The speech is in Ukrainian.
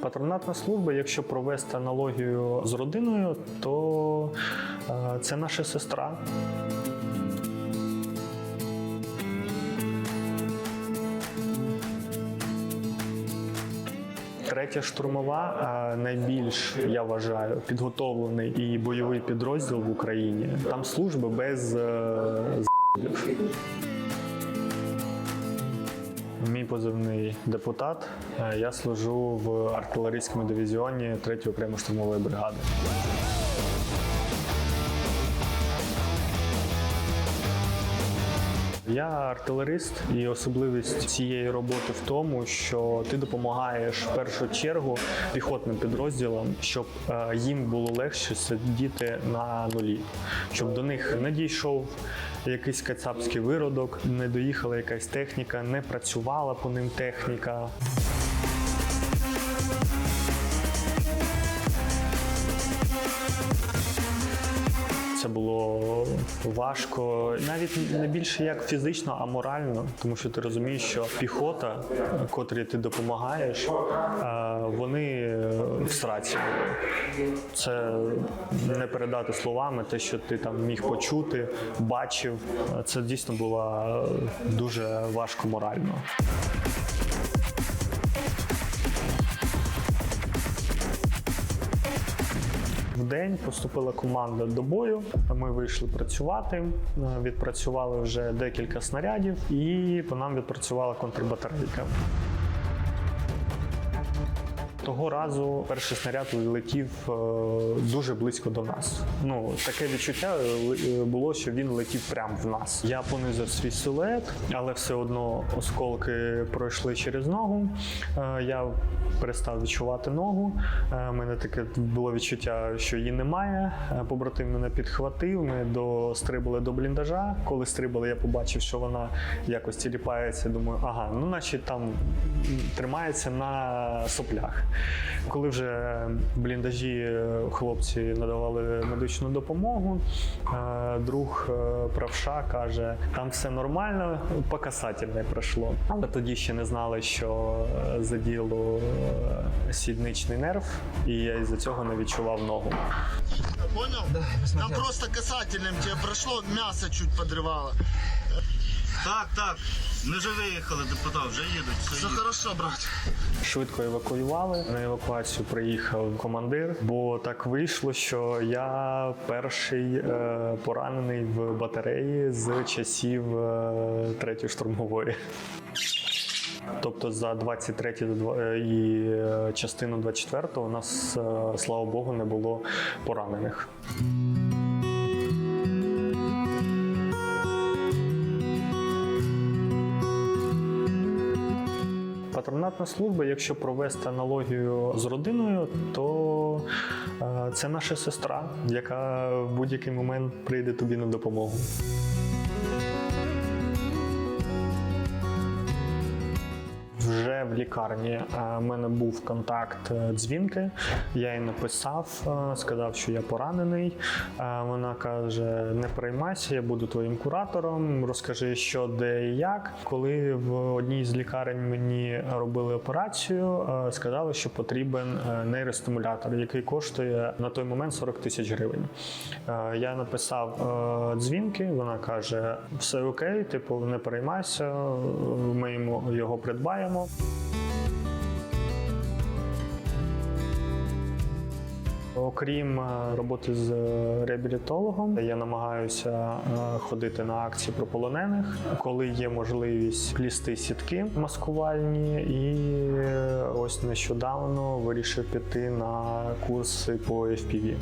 Патронатна служба, якщо провести аналогію з родиною, то е, це наша сестра. Третя штурмова е, найбільш я вважаю підготовлений і бойовий підрозділ в Україні. Там служба без е, з***ів. Мій позивний депутат. Е, Я служу в артилерійському дивізіоні 3-ї окремої штурмової бригади. Я артилерист, і особливість цієї роботи в тому, що ти допомагаєш в першу чергу піхотним підрозділам, щоб е, їм було легше сидіти на нулі, щоб до них не дійшов якийсь кацапський виродок, не доїхала якась техніка, не працювала по ним техніка. Важко, навіть не більше як фізично, а морально, тому що ти розумієш, що піхота, котрій ти допомагаєш, е, вони в сраці. Це не передати словами, те, що ти там міг почути, бачив. Це дійсно було дуже важко морально. В день поступила команда до бою. Ми вийшли працювати, е, відпрацювали вже декілька снарядів, і по нам відпрацювала контрбатарейка. Того разу перший снаряд летів е, дуже близько до нас. Ну таке відчуття е, було, що він летів прямо в нас. Я понизив свій силует, але все одно осколки пройшли через ногу. Е, Я перестав відчувати ногу. У мене таке було відчуття, що її немає. Побратим мене підхватив. Ми дострибали до бліндажа. Коли стрибали, я побачив, що вона якось тіліпається. Думаю, ага, ну значить там тримається на соплях. Коли вже в бліндажі е, хлопці надавали медичну допомогу, е, друг е, правша каже: там все нормально, по касательне пройшло. Але тоді ще не знали, що заділо сідничний нерв, і я із-за цього не відчував ногу. Понял? Там просто касательным тебе прошло, мясо чуть подрывало. Так, так. Ми вже виїхали, депутат, вже їдуть. Все, Все хорошо, брат. Швидко евакуювали. На евакуацію приїхав командир, бо так вийшло, що я перший е, поранений в батареї з часів е, третьої штурмової. Тобто за 23 та два- е, і е, частину 24 у нас, е, слава Богу, не було поранених. Патронатна служба, якщо провести аналогію з родиною, то е, це наша сестра, яка в будь-який момент прийде тобі на допомогу. Вже в лікарні е, в мене був контакт е, дзвінки. Я їй написав, е, сказав, що я поранений. Вона каже: не переймайся, я буду твоїм куратором. Розкажи, що де і як. Коли в одній з лікарень мені робили операцію, сказали, що потрібен нейростимулятор, який коштує на той момент 40 тисяч гривень. Я написав дзвінки. Вона каже: все окей, типу, не переймайся, ми йому його придбаємо. Окрім е, роботи з е, реабілітологом, я намагаюся е, ходити на акції про полонених, коли є можливість плісти сітки маскувальні, і ось нещодавно вирішив піти на курси по FPV.